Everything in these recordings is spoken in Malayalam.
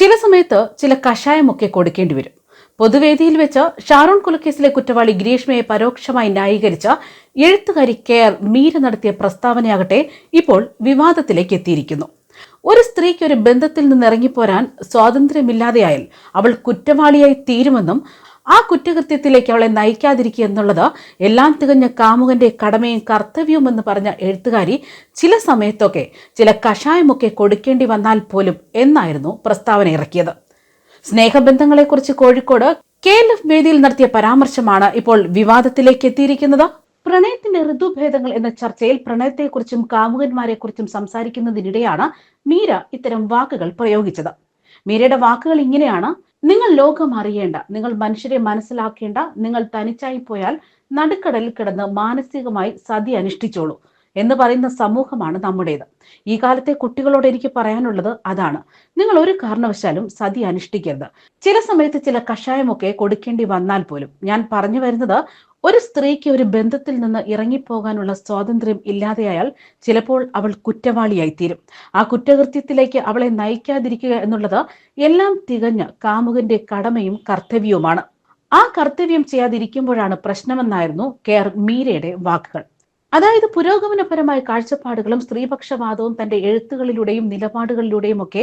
ചില സമയത്ത് ചില കഷായമൊക്കെ കൊടുക്കേണ്ടി വരും. പൊതുവേദിയിൽ വെച്ച് ഷാറൂൺ കൊലക്കേസിലെ കുറ്റവാളി ഗ്രീഷ്മയെ പരോക്ഷമായി ന്യായീകരിച്ച എഴുത്തുകാരി കെയർ മീര നടത്തിയ പ്രസ്താവനയാകട്ടെ ഇപ്പോൾ വിവാദത്തിലേക്ക് എത്തിയിരിക്കുന്നു. ഒരു സ്ത്രീക്ക് ഒരു ബന്ധത്തിൽ നിന്ന് ഇറങ്ങിപ്പോരാൻ സ്വാതന്ത്ര്യമില്ലാതെയായാൽ അവൾ കുറ്റവാളിയായി തീരുമെന്നും ആ കുറ്റകൃത്യത്തിലേക്ക് അവളെ നയിക്കാതിരിക്കുക എന്നുള്ളത് എല്ലാം തികഞ്ഞ കാമുകന്റെ കടമയും കർത്തവ്യവും എന്ന് പറഞ്ഞ എഴുത്തുകാരി ചില സമയത്തൊക്കെ ചില കഷായമൊക്കെ കൊടുക്കേണ്ടി വന്നാൽ പോലും എന്നായിരുന്നു പ്രസ്താവന ഇറക്കിയത്. സ്നേഹബന്ധങ്ങളെക്കുറിച്ച് കോഴിക്കോട് കെ എൽ എഫ് വേദിയിൽ നടത്തിയ പരാമർശമാണ് ഇപ്പോൾ വിവാദത്തിലേക്ക് എത്തിയിരിക്കുന്നത്. പ്രണയത്തിന്റെ ഋതുഭേദങ്ങൾ എന്ന ചർച്ചയിൽ പ്രണയത്തെക്കുറിച്ചും കാമുകന്മാരെക്കുറിച്ചും സംസാരിക്കുന്നതിനിടെയാണ് മീര ഇത്തരം വാക്കുകൾ പ്രയോഗിച്ചത്. മീരയുടെ വാക്കുകൾ ഇങ്ങനെയാണ്. നിങ്ങൾ ലോകം അറിയേണ്ട നിങ്ങൾ മനുഷ്യരെ മനസ്സിലാക്കേണ്ട നിങ്ങൾ തനിച്ചായി പോയാൽ നടുക്കടലിൽ കിടന്ന് മാനസികമായി സതി അനുഷ്ഠിച്ചോളൂ എന്ന് പറയുന്ന സമൂഹമാണ് നമ്മുടേത്. ഈ കാലത്തെ കുട്ടികളോട് എനിക്ക് പറയാനുള്ളത് അതാണ്. നിങ്ങൾ ഒരു കാരണവശാലും സതി അനുഷ്ഠിക്കരുത്. ചില സമയത്ത് ചില കഷായമൊക്കെ കൊടുക്കേണ്ടി വന്നാൽ പോലും ഞാൻ പറഞ്ഞു വരുന്നത് ഒരു സ്ത്രീക്ക് ഒരു ബന്ധത്തിൽ നിന്ന് ഇറങ്ങിപ്പോകാനുള്ള സ്വാതന്ത്ര്യം ഇല്ലാതെയായാൽ ചിലപ്പോൾ അവൾ കുറ്റവാളിയായി തീരും ആ കുറ്റകൃത്യത്തിലേക്ക് അവളെ നയിക്കാതിരിക്കുക എന്നുള്ളത് എല്ലാം തികഞ്ഞ കാമുകന്റെ കടമയും കർത്തവ്യവുമാണ്. ആ കർത്തവ്യം ചെയ്യാതിരിക്കുമ്പോഴാണ് പ്രശ്നമെന്നായിരുന്നു കെയർ മീരയുടെ വാക്കുകൾ. അതായത് പുരോഗമനപരമായ കാഴ്ചപ്പാടുകളും സ്ത്രീപക്ഷവാദവും തന്റെ എഴുത്തുകളിലൂടെയും നിലപാടുകളിലൂടെയും ഒക്കെ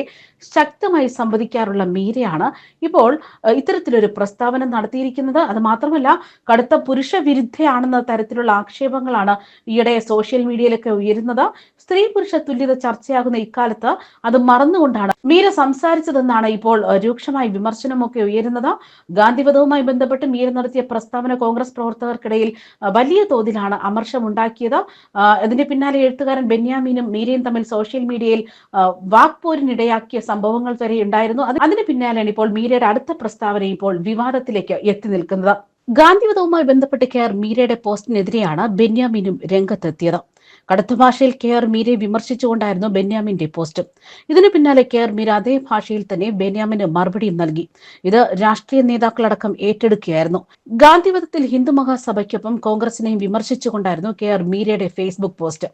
ശക്തമായി സംവദിക്കാറുള്ള മീരയാണ് ഇപ്പോൾ ഇത്തരത്തിലൊരു പ്രസ്താവന നടത്തിയിരിക്കുന്നത്. അത് മാത്രമല്ല കടുത്ത പുരുഷ വിരുദ്ധയാണെന്ന തരത്തിലുള്ള ആക്ഷേപങ്ങളാണ് ഈയിടെ സോഷ്യൽ മീഡിയയിലൊക്കെ ഉയരുന്നത്. സ്ത്രീ പുരുഷ തുല്യത ചർച്ചയാകുന്ന ഇക്കാലത്ത് അത് മറന്നുകൊണ്ടാണ് മീര സംസാരിച്ചതെന്നാണ് ഇപ്പോൾ രൂക്ഷമായ വിമർശനമൊക്കെ ഉയരുന്നത്. ഗാന്ധിവധവുമായി ബന്ധപ്പെട്ട് മീര നടത്തിയ പ്രസ്താവന കോൺഗ്രസ് പ്രവർത്തകർക്കിടയിൽ വലിയ തോതിലാണ് അമർഷമുണ്ടാക്കിയത് ആ, ഇതിന്റെ പിന്നാലെ എഴുത്തുകാരൻ ബെന്യാമീനും മീരയും തമ്മിൽ സോഷ്യൽ മീഡിയയിൽ വാക്പോരിനിടയാക്കിയ സംഭവങ്ങൾ വരെ ഉണ്ടായിരുന്നു. അത് അതിന് പിന്നാലെയാണ് ഇപ്പോൾ മീരയുടെ അടുത്ത പ്രസ്താവന ഇപ്പോൾ വിവാദത്തിലേക്ക് എത്തി നിൽക്കുന്നത്. ഗാന്ധിവധവുമായി ബന്ധപ്പെട്ട് കെയർ മീരയുടെ പോസ്റ്റിനെതിരെയാണ് ബെന്യാമീനും രംഗത്തെത്തിയത്. കടുത്ത ഭാഷയിൽ കെ ആർ മീരയെ വിമർശിച്ചുകൊണ്ടായിരുന്നു ബെന്യാമിന്റെ പോസ്റ്റ്. ഇതിനു പിന്നാലെ കെ ആർ മീര അതേ ഭാഷയിൽ തന്നെ ബെന്യാമിന് മറുപടിയും നൽകി. ഇത് രാഷ്ട്രീയ നേതാക്കളടക്കം ഏറ്റെടുക്കുകയായിരുന്നു. ഗാന്ധിവധത്തിൽ ഹിന്ദു മഹാസഭയ്ക്കൊപ്പം കോൺഗ്രസിനെയും വിമർശിച്ചുകൊണ്ടായിരുന്നു കെ ആർ മീരയുടെ ഫേസ്ബുക്ക് പോസ്റ്റ്.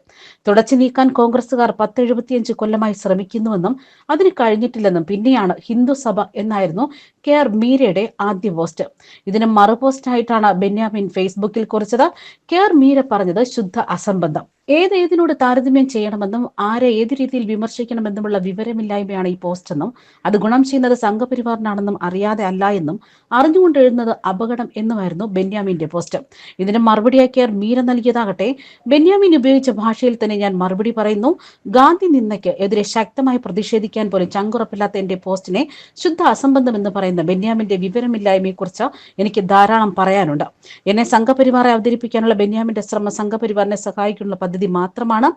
തുടച്ചു നീക്കാൻ കോൺഗ്രസുകാർ പത്തെഴുപത്തിയഞ്ച് കൊല്ലമായി ശ്രമിക്കുന്നുവെന്നും അതിന് കഴിഞ്ഞിട്ടില്ലെന്നും പിന്നെയാണ് ഹിന്ദു സഭ എന്നായിരുന്നു കെ ആർ മീരയുടെ ആദ്യ പോസ്റ്റ്. ഇതിന് മറുപോസ്റ്റായിട്ടാണ് ബെന്യാമിൻ ഫേസ്ബുക്കിൽ കുറിച്ചത്. കെ ആർ മീര പറഞ്ഞത് ശുദ്ധ അസംബന്ധം. ഏതേതിനോട് താരതമ്യം ചെയ്യണമെന്നും ആരെ ഏത് രീതിയിൽ വിമർശിക്കണമെന്നുമുള്ള വിവരമില്ലായ്മയാണ് ഈ പോസ്റ്റെന്നും അത് ഗുണം ചെയ്യുന്നത് സംഘപരിവാറിനാണെന്നും അറിയാതെ അല്ല എന്നും അറിഞ്ഞുകൊണ്ട് എഴുതുന്നത് അപകടം എന്നുമായിരുന്നു ബെന്യാമിന്റെ പോസ്റ്റ്. ഇതിന് മറുപടിയാക്കിയാർ മീര നൽകിയതാകട്ടെ. ബെന്യാമിൻ ഉപയോഗിച്ച ഭാഷയിൽ തന്നെ ഞാൻ മറുപടി പറയുന്നു. ഗാന്ധി നിന്നയ്ക്ക് എതിരെ ശക്തമായി പ്രതിഷേധിക്കാൻ പോലും ചങ്കുറപ്പില്ലാത്ത എന്റെ പോസ്റ്റിനെ ശുദ്ധ അസംബന്ധം എന്ന് പറയുന്ന ബെന്യാമിന്റെ വിവരമില്ലായ്മയെക്കുറിച്ച് എനിക്ക് ധാരാളം പറയാനുണ്ട്. എന്നെ സംഘപരിവാറെ അവതരിപ്പിക്കാനുള്ള ബെന്യാമിന്റെ ശ്രമം സംഘപരിവാറിനെ സഹായിക്കാനുള്ള പദ്ധതി മാത്രമാണ്.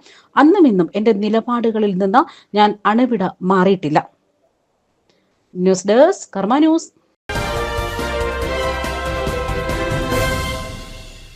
അന്നും ഇന്നും എന്റെ നിലപാടുകളിൽ നിന്ന് ഞാൻ അണുവിട മാറിയിട്ടില്ല. News desk Karma news.